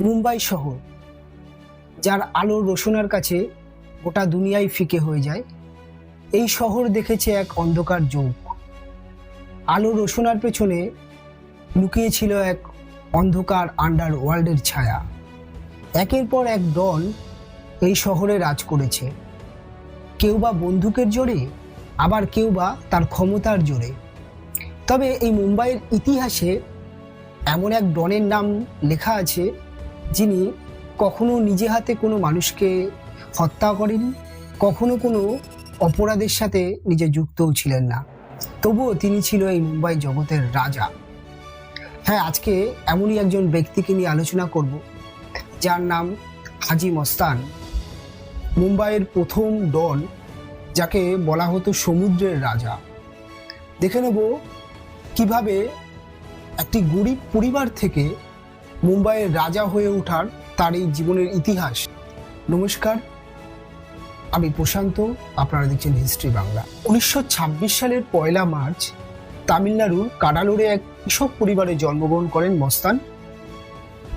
মুম্বাই শহর, যার আলো রোশনার কাছে গোটা দুনিয়ায় ফিকে হয়ে যায়, এই শহর দেখেছে এক অন্ধকার যুগ। আলো রোশনার পেছনে লুকিয়ে ছিল এক অন্ধকার আন্ডার ওয়ার্ল্ডের ছায়া। একের পর এক দল এই শহরে রাজ করেছে। কেউ বা বন্দুকের জোরে, আবার কেউ বা তার ক্ষমতার জোরে। তবে এই মুম্বাইয়ের ইতিহাসে এমন এক ডনের নাম লেখা আছে যিনি কখনো নিজে হাতে কোনো মানুষকে হত্যা করেনি কখনো কোনো অপরাধের সাথে নিজে যুক্তও ছিলেন না। তবুও তিনি ছিল এই মুম্বাই জগতের রাজা। হ্যাঁ আজকে এমনই একজন ব্যক্তিকে নিয়ে আলোচনা করব, যার নাম হাজি মস্তান। মুম্বাইয়ের প্রথম ডন যাকে বলা হতো সমুদ্রের রাজা। দেখে নেব কীভাবে একটি গরিব পরিবার থেকে মুম্বাইয়ের রাজা হয়ে ওঠার তার এই জীবনের ইতিহাস। নমস্কার, আমি প্রশান্ত, আপনারা দেখছেন হিস্ট্রি বাংলা। উনিশশো ছাব্বিশ সালের পয়লা মার্চ তামিলনাড়ুর কাডালোরে এক কৃষক পরিবারে জন্মগ্রহণ করেন মস্তান।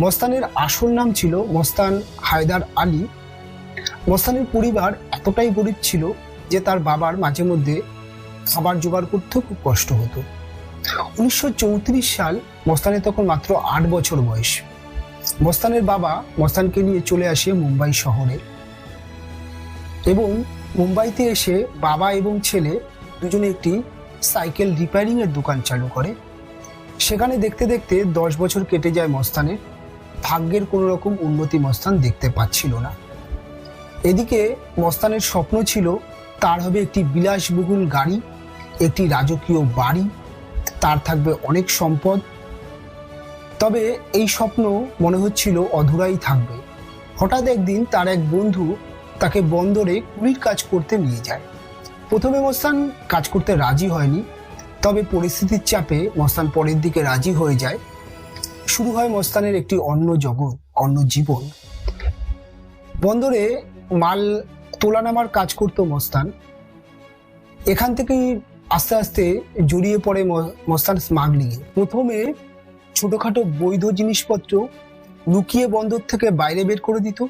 মস্তানের আসল নাম ছিল মস্তান হায়দার আলী। মস্তানের পরিবার এতটাই গরিব ছিল যে তার বাবার মাঝে মধ্যে খাবার জোগাড় করতেও খুব কষ্ট হতো। উনিশশো চৌত্রিশ সাল মস্তানের তখন মাত্র আট বছর বয়স। মস্তানের বাবা মস্তানকে নিয়ে চলে আসে মুম্বাই শহরে এবং মুম্বাইতে এসে বাবা এবং ছেলে দুজনে একটি সাইকেল রিপেয়ারিং এর দোকান চালু করে। সেখানে দেখতে দেখতে দশ বছর কেটে যায় মস্তানের। ভাগ্যের কোনো রকম উন্নতি মস্তান দেখতে পাচ্ছিল না। এদিকে মস্তানের স্বপ্ন ছিল, তার হবে একটি বিলাসবহুল গাড়ি, একটি রাজকীয় বাড়ি তার থাকবে অনেক সম্পদ। তবে এই স্বপ্ন মনে হচ্ছিল অধুরাই থাকবে। হঠাৎ একদিন তার এক বন্ধু তাকে বন্দরে কুড়ির কাজ করতে নিয়ে যায়। প্রথমে মস্তান কাজ করতে রাজি হয়নি, তবে পরিস্থিতির চাপে মস্তান পরের দিকে রাজি হয়ে যায়। শুরু হয় মস্তানের একটি অন্য জগৎ অন্য জীবন। বন্দরে মাল তোলা নামার কাজ করতো মস্তান। এখান থেকেই আস্তে আস্তে জড়িয়ে পড়ে মস্তান স্মাগলিংয়ে প্রথমে ছোটখাটো বৈধ জিনিসপত্র লুকিয়ে বন্দর থেকে বাইরে বের করে দিত।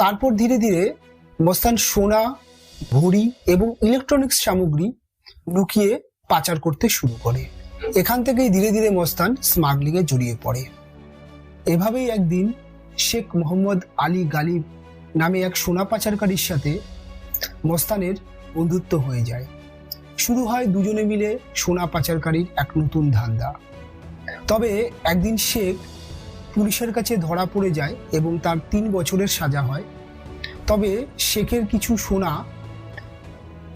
তারপর ধীরে ধীরে মস্তান সোনা ঘড়ি এবং ইলেকট্রনিক্স সামগ্রী লুকিয়ে পাচার করতে শুরু করে। এখান থেকেই ধীরে ধীরে মস্তান স্মাগলিংয়ে জড়িয়ে পড়ে। এভাবেই একদিন শেখ মোহাম্মদ আলী গালিব নামে এক সোনা পাচারকারীর সাথে মস্তানের বন্ধুত্ব হয়ে যায়। শুরু হয় দুজনে মিলে সোনা পাচারকারীর এক নতুন ধান্দা। তবে একদিন শেখ পুলিশের কাছে ধরা পড়ে যায় এবং তার তিন বছরের সাজা হয়। তবে শেখের কিছু সোনা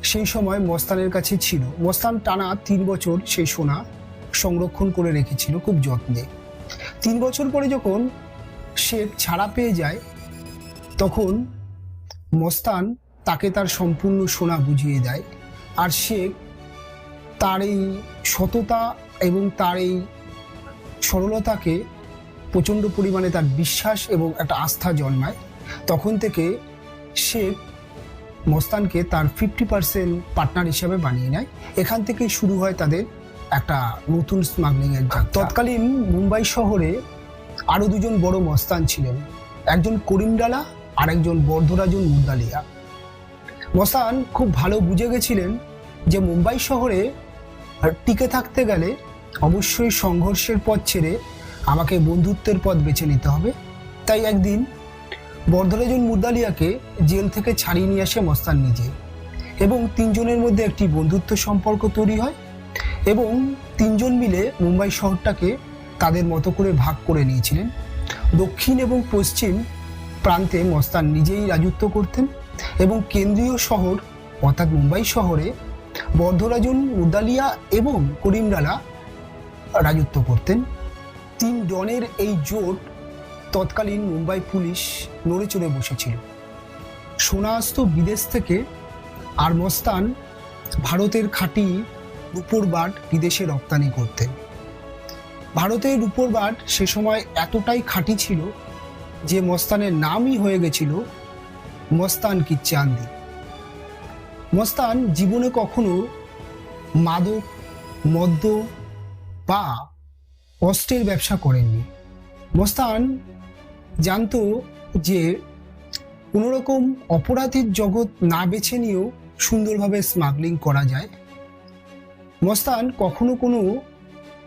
সেই সময় মস্তানের কাছে ছিল। মস্তান টানা তিন বছর সেই সোনা সংরক্ষণ করে রেখেছিল খুব যত্নে। তিন বছর পরে যখন শেখ ছাড়া পেয়ে যায়, তখন মস্তান তাকে তার সম্পূর্ণ সোনা বুঝিয়ে দেয়। আর শেখ তার এই সততা এবং তার এই সরলতাকে প্রচণ্ড পরিমাণে তার বিশ্বাস এবং একটা আস্থা জন্মায়। তখন থেকে শেখ মস্তানকে তার ফিফটি পার্সেন্ট পার্টনার হিসাবে বানিয়ে নেয়। এখান থেকেই শুরু হয় তাদের একটা নতুন স্মাগলিংয়ের তৎকালীন মুম্বাই শহরে আরও দুজন বড় মস্তান ছিলেন। একজন করিমডালা আর একজন বর্ধরাজন মুদালিয়া মস্তান খুব ভালো বুঝে গেছিলেন যে মুম্বাই শহরে টিকে থাকতে গেলে অবশ্যই সংঘর্ষের পথ ছেড়ে আমাকে বন্ধুত্বের পথ বেছে নিতে হবে। তাই একদিন বর্ধরাজন মুদালিয়াকে জেল থেকে ছাড়িয়ে নিয়ে আসে মস্তান নিজে এবং তিনজনের মধ্যে একটি বন্ধুত্ব সম্পর্ক তৈরি হয় এবং তিনজন মিলে মুম্বাই শহরটাকে তাদের মতো করে ভাগ করে নিয়েছিলেন। দক্ষিণ এবং পশ্চিম প্রান্তে মস্তান নিজেই রাজত্ব করতেন। এবং কেন্দ্রীয় শহর, অর্থাৎ মুম্বাই শহরে বর্ধরাজন, মুদালিয়া এবং করিমডালা রাজত্ব করতেন। তিন ডনের এই জোট তৎকালীন মুম্বাই পুলিশ নড়ে চড়ে বসেছিল। সোনা আসতো বিদেশ থেকে আর মস্তান ভারতের খাঁটি রূপোর বাট বিদেশে রপ্তানি করতেন। ভারতের রূপোর বাট সে সময় এতটাই খাঁটি ছিল যে মস্তানের নামই হয়ে গেছিল মস্তান কি চান্দি মস্তান জীবনে কখনো মাদক, মদ্য বা অস্ত্রের ব্যবসা করেননি। মস্তান জানতো যে কোনোরকম অপরাধের জগৎ না বেছে নিয়েও সুন্দরভাবে স্মাগলিং করা যায়। মস্তান কখনো কোনো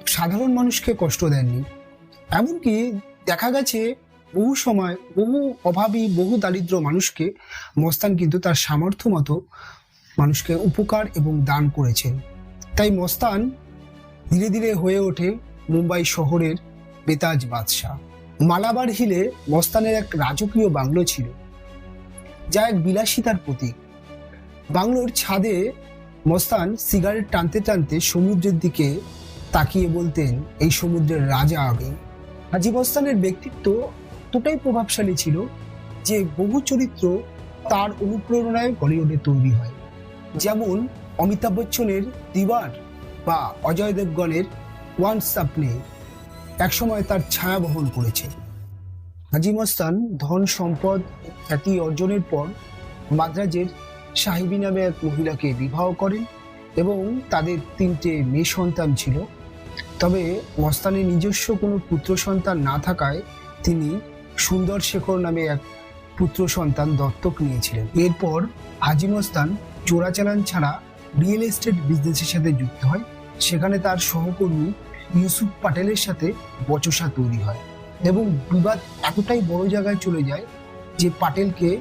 সাধারণ মানুষকে কষ্ট দেননি। এমনকি দেখা গেছে বহু সময়, বহু অভাবী, বহু দারিদ্র মানুষকে মস্তান কিন্তু তার সামর্থ্য মতো মানুষকে উপকার এবং দান করেছেন। তাই মস্তান ধীরে ধীরে হয়ে ওঠে মুম্বাই শহরের বেতাজ বাদশাহ। মালাবার হিলে মস্তানের এক রাজকীয় বাংলো ছিল, যা এক বিলাসিতার প্রতীক। বাংলোর ছাদে মস্তান সিগারেট টানতে টানতে সমুদ্রের দিকে তাকিয়ে বলতেন, এই সমুদ্রের রাজা আমি হাজি মস্তানের ব্যক্তিত্ব এতটাই প্রভাবশালী ছিল যে বহু চরিত্র তার অনুপ্রেরণায় বলিউডে তৈরি হয়। যেমন অমিতাভ বচ্চনের দিওয়ার বা অজয় দেবগণের ওয়ান সাপনে একসময় তার ছায়া বহন করেছে। হাজি মস্তান ধন সম্পদ খ্যাতি অর্জনের পর মাদ্রাজের সাহিবি নামে এক মহিলাকে বিবাহ করেন এবং তাদের তিনটে মেয়ে সন্তান ছিল। তবে মস্তানের নিজস্ব কোনো পুত্র সন্তান না থাকায় তিনি সুন্দর শেখর নামে এক পুত্র সন্তান দত্তক নিয়েছিলেন। এরপর হাজি মস্তান চোরাচালান ছাড়া রিয়েল এস্টেট বিজনেসের সাথে যুক্ত হয়। সেখানে তার সহকর্মী ইউসুফ পাটেলের সাথে বচসা তৈরি হয় এবং বিবাদ এতটাই বড় জায়গায় চলে যায় যে পাটেলকে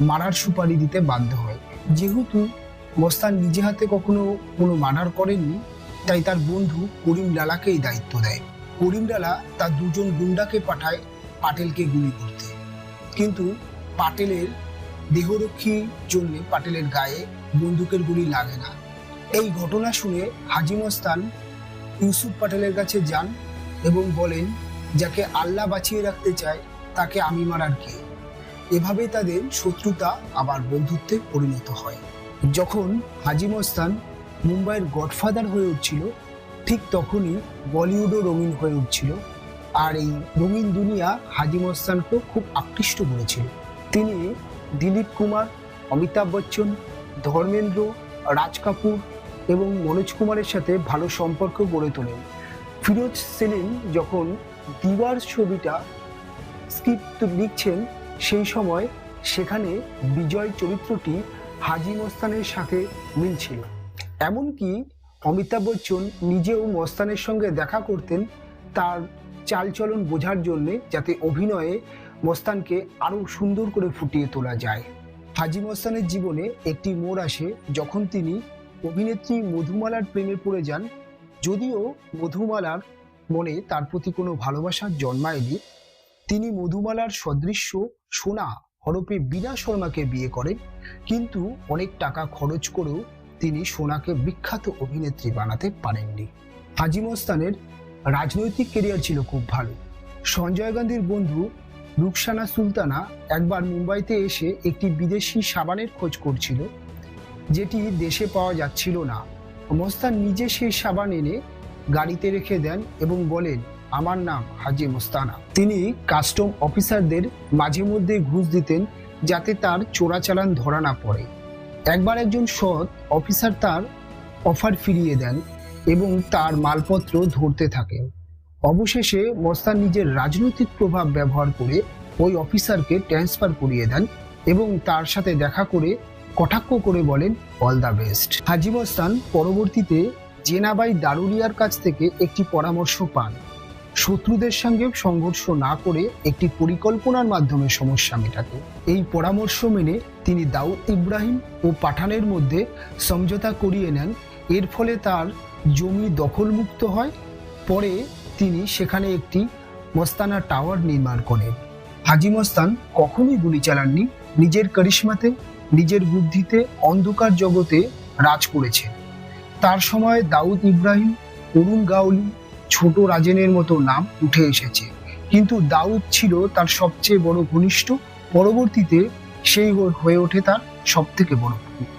মারার সুপারি দিতে বাধ্য হয়। যেহেতু মস্তান নিজে হাতে কখনো কোনো মার্ডার করেননি, তাই তার বন্ধু করিম লালাকেই দায়িত্ব দেয়। করিম লালা তার দুজন গুন্ডাকে পাঠায় পাটেলকে গুলি করতে। কিন্তু পাটেলের দেহরক্ষীর জন্য পাটেলের গায়ে বন্দুকের গুলি লাগে না। এই ঘটনা শুনে হাজি মস্তান ইউসুফ পাটেলের কাছে যান এবং বলেন, যাকে আল্লাহ বাঁচিয়ে রাখতে চায়, তাকে আমি মারার কে? এভাবে তাদের শত্রুতা আবার বন্ধুত্বে পরিণত হয়। যখন হাজি মস্তান মুম্বাইয়ের গডফাদার হয়ে উঠছিল, ঠিক তখনই বলিউডও রঙিন হয়ে উঠছিল। আর এই রঙিন দুনিয়া হাজি মস্তানকেও খুব আকৃষ্ট করেছিল। তিনি দিলীপ কুমার, অমিতাভ বচ্চন, ধর্মেন্দ্র, রাজ কাপুর এবং মনোজ কুমারের সাথে ভালো সম্পর্ক গড়ে তোলেন। ফিরোজ সেলিম যখন দিওয়ার ছবিটা স্ক্রিপ্ট লিখছেন, সেই সময় সেখানে বিজয় চরিত্রটি হাজি মস্তানের সাথে মিলছিল। এমনকি অমিতাভ বচ্চন নিজেও মস্তানের সঙ্গে দেখা করতেন, তার চালচলন বোঝার জন্যে যাতে অভিনয়ে মস্তানকে আরও সুন্দর করে ফুটিয়ে তোলা যায়। হাজি মস্তানের জীবনে একটি মোড় আসে যখন তিনি অভিনেত্রী মধুমালার প্রেমে পড়ে যান। যদিও মধুমালার মনে তার প্রতি কোনো ভালোবাসার জন্মায়নি, তিনি মধুমালার সদৃশ্য সোনা হরপে বীণা শর্মাকে বিয়ে করেন, কিন্তু অনেক টাকা খরচ করেও তিনি সোনাকে বিখ্যাত অভিনেত্রী বানাতে পারেননি। হাজি মস্তানের রাজনৈতিক কেরিয়ার ছিল খুব ভালো। সঞ্জয় গান্ধীর বন্ধু রুকসানা সুলতানা একবার মুম্বাইতে এসে একটি বিদেশি সাবানের খোঁজ করছিল, যেটি দেশে পাওয়া যাচ্ছিল না। মোস্তান নিজে সেই সাবান এনে গাড়িতে রেখে দেন এবং বলেন, আমার নাম হাজি মোস্তানা। তিনি কাস্টম অফিসারদের মাঝে মধ্যে ঘুষ দিতেন যাতে তার চোরাচালান ধরা না পড়ে। একবার একজন সৎ অফিসার তার অফার ফিরিয়ে দেন। এবং তার মালপত্র ধরতে থাকেন অবশেষে মস্তান নিজের রাজনৈতিক প্রভাব ব্যবহার করে ওই অফিসারকে ট্রান্সফার করিয়ে দেন এবং তার সাথে দেখা করে কটাক্ষ করে বলেন, অল দ্য বেস্ট। হাজি মস্তান পরবর্তীতে জেনাবাই দারুলিয়ার কাছ থেকে একটি পরামর্শ পান। শত্রুদের সঙ্গে সংঘর্ষ না করে একটি পরিকল্পনার মাধ্যমে সমস্যা মেটাতে। এই পরামর্শ মেনে তিনি দাউদ ইব্রাহিম ও পাঠানের মধ্যে সমঝোতা করিয়ে নেন। এর ফলে তার জমি দখলমুক্ত হয়। পরে তিনি সেখানে একটি মস্তানা টাওয়ার নির্মাণ করেন। হাজি মস্তান কখনোই গুলি চালাননি। নিজের করিশ্মাতে, নিজের বুদ্ধিতে অন্ধকার জগতে রাজ করেছেন। তার সময় দাউদ ইব্রাহিম, অরুণ গাউলি, ছোট রাজেনের মতো নাম উঠে এসেছে। কিন্তু দাউদ ছিল তার সবচেয়ে বড় ঘনিষ্ঠ। পরবর্তীতে সেই হয়ে ওঠে তার সব থেকে বড়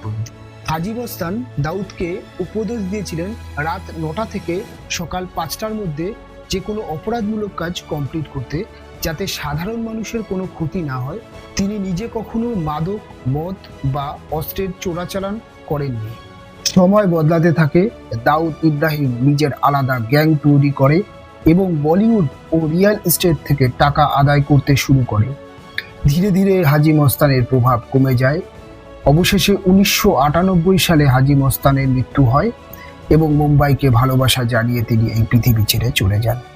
বন্ধু হাজি মস্তান দাউদকে উপদেশ দিয়েছিলেন রাত নটা থেকে সকাল পাঁচটার মধ্যে যে কোনো অপরাধমূলক কাজ কমপ্লিট করতে যাতে সাধারণ মানুষের কোনো ক্ষতি না হয়। তিনি নিজে কখনো মাদক, মদ বা অস্ত্রের চোরাচালান করেননি। সময় বদলাতে থাকে, দাউদ ইব্রাহিম নিজের আলাদা গ্যাং তৈরি করে এবং বলিউড ও রিয়েল এস্টেট থেকে টাকা আদায় করতে শুরু করে। ধীরে ধীরে হাজি মস্তানের প্রভাব কমে যায়। অবশেষে উনিশশো আটানব্বই সালে হাজি মস্তানের মৃত্যু হয় এবং মুম্বাইকে ভালোবাসা জানিয়ে তিনি এই পৃথিবী ছেড়ে চলে যান।